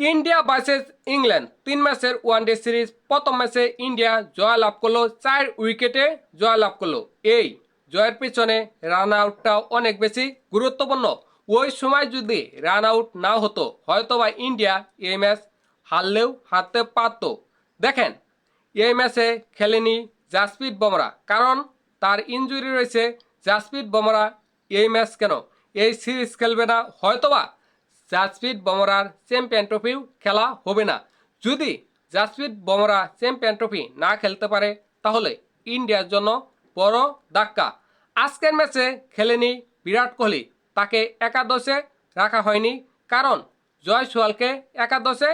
India versus England. তিন ম্যাচের one day series. প্রথম ম্যাচে ইন্ডিয়া জয় লাভ করল, চার উইকেটে জয় লাভ করল। এই জয়ের পিছনে রান আউটটা অনেক বেশি গুরুত্বপূর্ণ। ওই সময় যদি রান আউট না হতো, হয়তোবা ইন্ডিয়া এই ম্যাচ হারলেও হারতে পারত। দেখেন, এই ম্যাচে খেলেনি জাসপ্রীত বুমরা। কারণ তার ইনজুরি রয়েছে জাসপ্রীত বুমরা। এই ম্যাচ কেন? এই সিরিজ খেলবে না, হয়তোবা জাসপ্রীত বুমরার চ্যাম্পিয়ন ট্রফিও খেলা হবে না। যদি জাসপ্রীত বুমরা চ্যাম্পিয়ন ট্রফি না খেলতে পারে, তাহলে ইন্ডিয়ার জন্য বড় ধাক্কা। আজকের ম্যাচে খেলেনি বিরাট কোহলি। তাকে একাদশে রাখা হয়নি, কারণ জয় সোয়ালকে একাদশে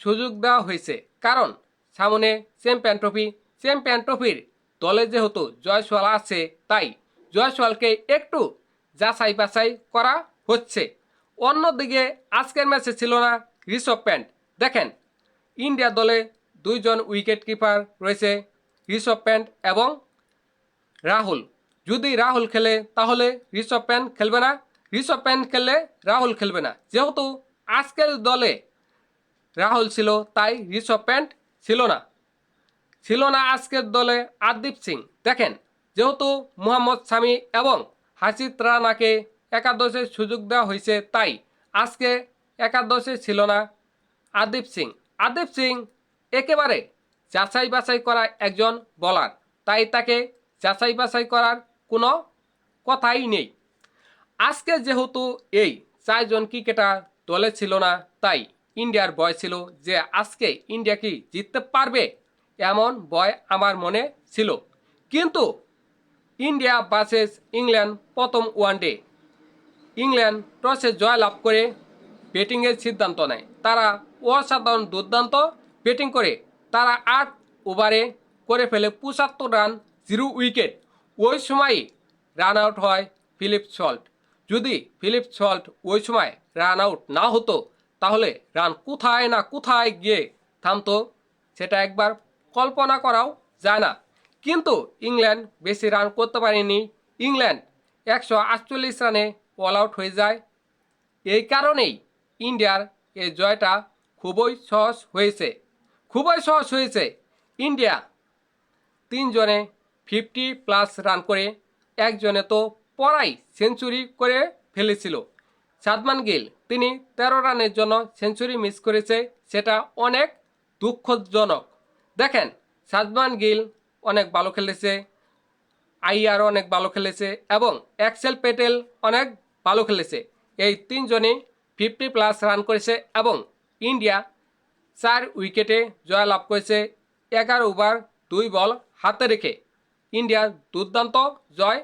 সুযোগ দেওয়া হয়েছে। কারণ সামনে চ্যাম্পিয়ন ট্রফি চ্যাম্পিয়ন ট্রফির দলে যেহেতু জয়সওয়াল আছে, তাই জয় জয়সওয়ালকে একটু যাচাই বাছাই করা হচ্ছে। অন্যদিকে আজকের ম্যাচে ছিল না ঋষভ প্যান্ট। দেখেন, ইন্ডিয়া দলে দুইজন উইকেট কিপার রয়েছে ঋষভ প্যান্ট এবং রাহুল। যদি রাহুল খেলে, তাহলে ঋষভ প্যান্ট খেলবে না। ঋষভ প্যান্ট খেললে রাহুল খেলবে না। যেহেতু আজকের দলে রাহুল ছিল, তাই ঋষভ প্যান্ট ছিল না। ছিল না আজকের দলে আরদীপ সিং। দেখেন, যেহেতু মোহাম্মদ শামি এবং হাসিত রানাকে একাদশে সুযোগ দেওয়া হয়েছে, তাই আজকে একাদশে ছিল না আরদীপ সিং। আরদীপ সিং একেবারে যাচাই বাছাই করা একজন বলার তাই তাকে যাচাই বাছাই করার কোনো কথাই নেই। আজকে যেহেতু এই চারজন ক্রিকেটার দলে ছিল না, তাই ইন্ডিয়ার ভয় ছিল যে আজকে ইন্ডিয়া কি জিততে পারবে এমন ভয় আমার মনে ছিল। কিন্তু ইন্ডিয়া ভার্সেস ইংল্যান্ড প্রথম ওয়ানডে ইংল্যান্ড টসে জয় লাভ করে ব্যাটিংয়ের সিদ্ধান্ত নেয়। তারা অসাধারণ দুর্দান্ত ব্যাটিং করে। তারা আট ওভারে করে ফেলে পঁচাত্তর রান, জিরো উইকেট। ওই সময়ই রান আউট হয় ফিলিপ সল্ট। যদি ফিলিপ সল্ট ওই সময় রান আউট না হতো, তাহলে রান কোথায় না কোথায় গিয়ে থামতো, সেটা একবার কল্পনা করাও যায় না। কিন্তু ইংল্যান্ড বেশি রান করতে পারেনি। ইংল্যান্ড একশো আটচল্লিশ রানে অল আউট হয়ে যায়। এই কারণেই ইন্ডিয়ার এই জয়টা খুবই সহজ হয়েছে। খুবই সহজ হয়েছে। ইন্ডিয়া তিনজনে ফিফটি প্লাস রান করে একজনে তো পড়াই সেঞ্চুরি করে ফেলেছিল। সাদমান গিল, তিনি তেরো রানের জন্য সেঞ্চুরি মিস করেছে, সেটা অনেক দুঃখজনক। দেখেন, সাদমান গিল অনেক ভালো খেলেছে, আইয়ার অনেক ভালো খেলেছে এবং এক্সেল পেটেল অনেক ভালো খেলেছে। এই তিনজনই ফিফটি প্লাস রান করেছে এবং ইন্ডিয়া চার উইকেটে জয় লাভ করেছে। এগারো ওভার দুই বল হাতে রেখে। ইন্ডিয়ার দুর্দান্ত জয়